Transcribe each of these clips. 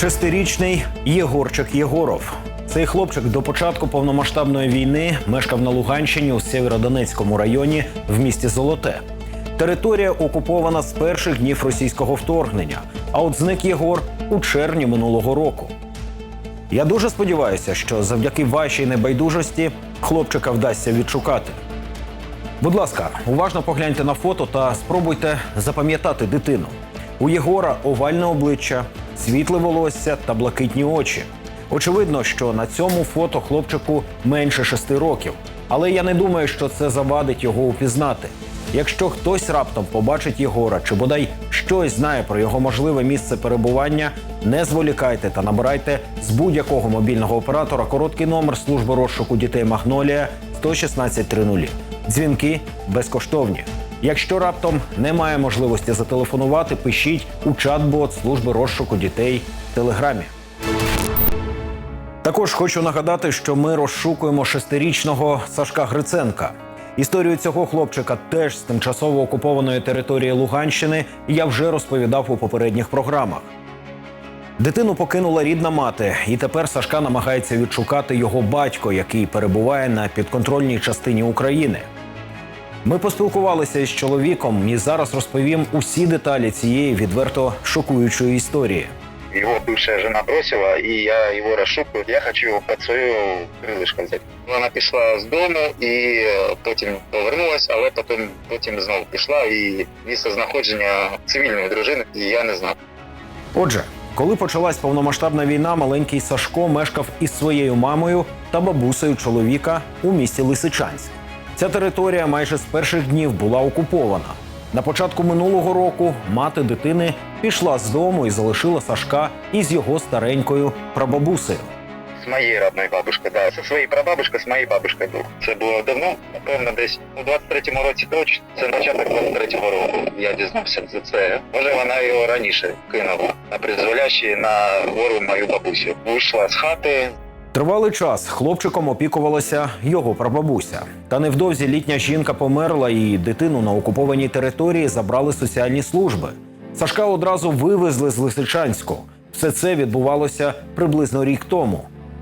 Шестирічний Єгорчик Єгоров. Цей хлопчик до початку повномасштабної війни мешкав на Луганщині у Сєвєродонецькому районі в місті Золоте. Територія окупована з перших днів російського вторгнення. А от зник Єгор у червні минулого року. Я дуже сподіваюся, що завдяки вашій небайдужості хлопчика вдасться відшукати. Будь ласка, уважно погляньте на фото та спробуйте запам'ятати дитину. У Єгора овальне обличчя, світле волосся та блакитні очі. Очевидно, що на цьому фото хлопчику менше шести років. Але я не думаю, що це завадить його упізнати. Якщо хтось раптом побачить Єгора чи бодай щось знає про його можливе місце перебування, не зволікайте та набирайте з будь-якого мобільного оператора короткий номер служби розшуку дітей Магнолія 11630. Дзвінки безкоштовні. Якщо раптом немає можливості зателефонувати, пишіть у чат-бот служби розшуку дітей в телеграмі. Також хочу нагадати, що ми розшукуємо шестирічного Сашка Гриценка. Історію цього хлопчика теж з тимчасово окупованої території Луганщини я вже розповідав у попередніх програмах. Дитину покинула рідна мати, і тепер Сашка намагається відшукати його батько, який перебуває на підконтрольній частині України. Ми поспілкувалися із чоловіком і зараз розповім усі деталі цієї відверто шокуючої історії. Его бывшая жена бросила, и я его расшукаю. Я хочу его под свое крилишко взяти. Вона пішла з дому і е, потім повернулась, але потім, потім знову пішла і місце знаходження цивільної дружини я не знав. Отже, коли почалась повномасштабна війна, маленький Сашко мешкав із своєю мамою та бабусею чоловіка у місті Лисичанськ. Ця територія майже з перших днів була окупована. На початку минулого року мати дитини пішла з дому і залишила Сашка із його старенькою прабабусею. З моєї родної бабушки, да. Зі своєю прабабушкою, з моєю бабушкою був. Це було давно, напевно, десь у 23-му році точно. Це початок 23-го року. Я дізнався за це. Може, вона його раніше кинула на призволяще на гору мою бабусю. Вийшла з хати, Тривалий час хлопчиком опікувалася його прабабуся. Та невдовзі літня жінка померла, і дитину на окупованій території забрали соціальні служби. Сашка одразу вивезли з Лисичанську. Все це відбувалося приблизно рік тому.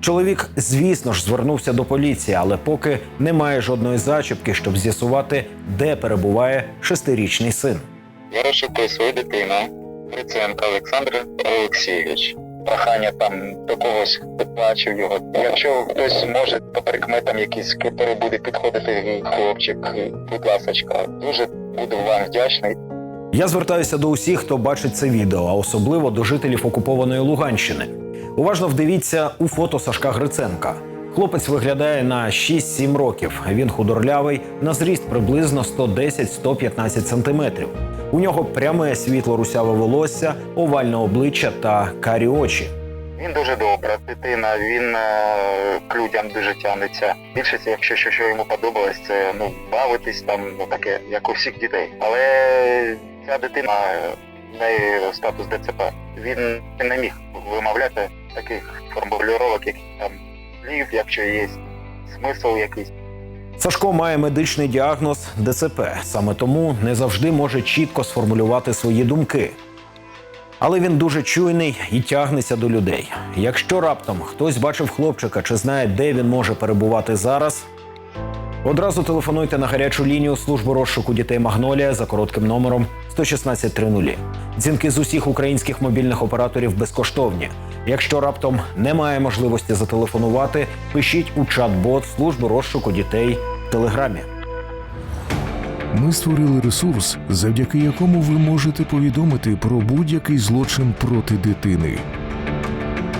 Чоловік, звісно ж, звернувся до поліції, але поки немає жодної зачіпки, щоб з'ясувати, де перебуває шестирічний син. Я розшукую свою дитину, Гриценко Олександр Олексійович. Прохання там до когось бачив його. Якщо хтось може по прикметам якийсь, який буде підходити хлопчик, будь ласочка, дуже буду вам вдячний. Я звертаюся до усіх, хто бачить це відео, а особливо до жителів окупованої Луганщини. Уважно вдивіться у фото Сашка Гриценка. Хлопець виглядає на 6-7 років. Він худорлявий, на зріст приблизно 110-115 сантиметрів. У нього пряме світло русяве волосся, овальне обличчя та карі очі. Він дуже добра дитина, він е, к людям дуже тягнеться. Більшість, якщо що, що йому подобалось, це ну бавитись там, ну таке, як у всіх дітей. Але ця дитина е, в неї статус ДЦП. Він не міг вимовляти таких формулювання, як там слів, якщо є смисл якийсь. Сашко має медичний діагноз ДЦП, саме тому не завжди може чітко сформулювати свої думки. Але він дуже чуйний і тягнеться до людей. Якщо раптом хтось бачив хлопчика чи знає, де він може перебувати зараз, одразу телефонуйте на гарячу лінію служби розшуку дітей Магнолія за коротким номером 11630. Дзвінки з усіх українських мобільних операторів безкоштовні. Якщо раптом немає можливості зателефонувати, пишіть у чат-бот служби розшуку дітей в телеграмі. Ми створили ресурс, завдяки якому ви можете повідомити про будь-який злочин проти дитини.